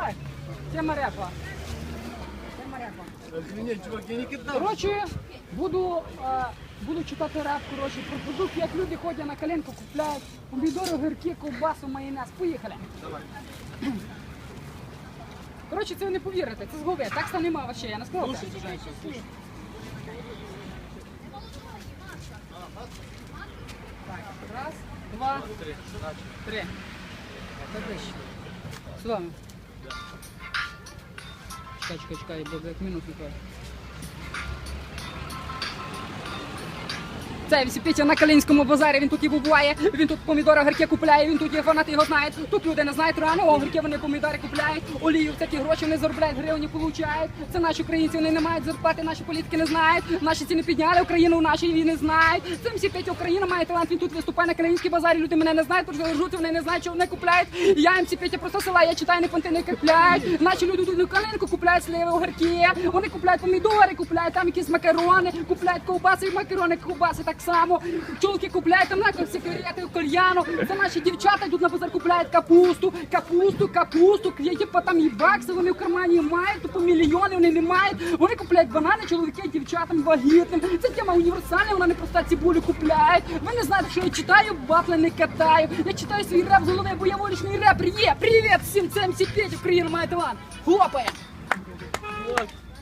Так, тема репа. Тема репа. Извини, чувак, я не кидав. Коротше, буду, е, буду читати реп, коротше, про продукт, як люди ходять на коленку, купляють помідори, огірки, ковбасу, майонез. Поїхали. Коротше, це ви не повірите, це згове. Текста нема вообще, я не сказав. Слушай, слушай, слушай. Так, раз, два, три. Так. Сюди. Чекай, чекай, чекай, бо як минут не Це Петя на Калинському базарі, він тут і буває, він тут помідори огірки купляє, він тут є фанати його знають. Тут люди не знають реально, огірки вони помідори купляють, олію такі гроші вони заробляють, гривні получають. Це наші українці, вони не мають зарплати, наші політики не знають, наші ціни підняли, Україну наші і не знають. Це всі Петя Україна має талант, він тут виступає на Калинській базарі, люди мене не знають, тож лежуть, вони не знають, що вони купляють. Я їм Петя просто села, я читаю, не понти не купляють. Наші люди тут на Калинку купляють сливи, огірки, вони купляють помідори, купляють там якісь макарони, купляють ковбаси макарони, ковбаси так само. Чолки купляють там на сигарети, кальяну. Це наші дівчата йдуть на базар, купляють капусту, капусту, капусту, є по там і бакси, вони в кармані мають, тупо мільйони вони не мають. Вони купляють банани, чоловіки, дівчатам вагітним. Це тема універсальна, вона не просто цибулю купляють. Ви не знаєте, що я читаю, бафли не катаю. Я читаю свій реп голови, бо я вуличний реп є. Привіт всім цим всі Петя, Україна має талант. Хлопає!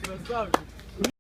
Красавчик.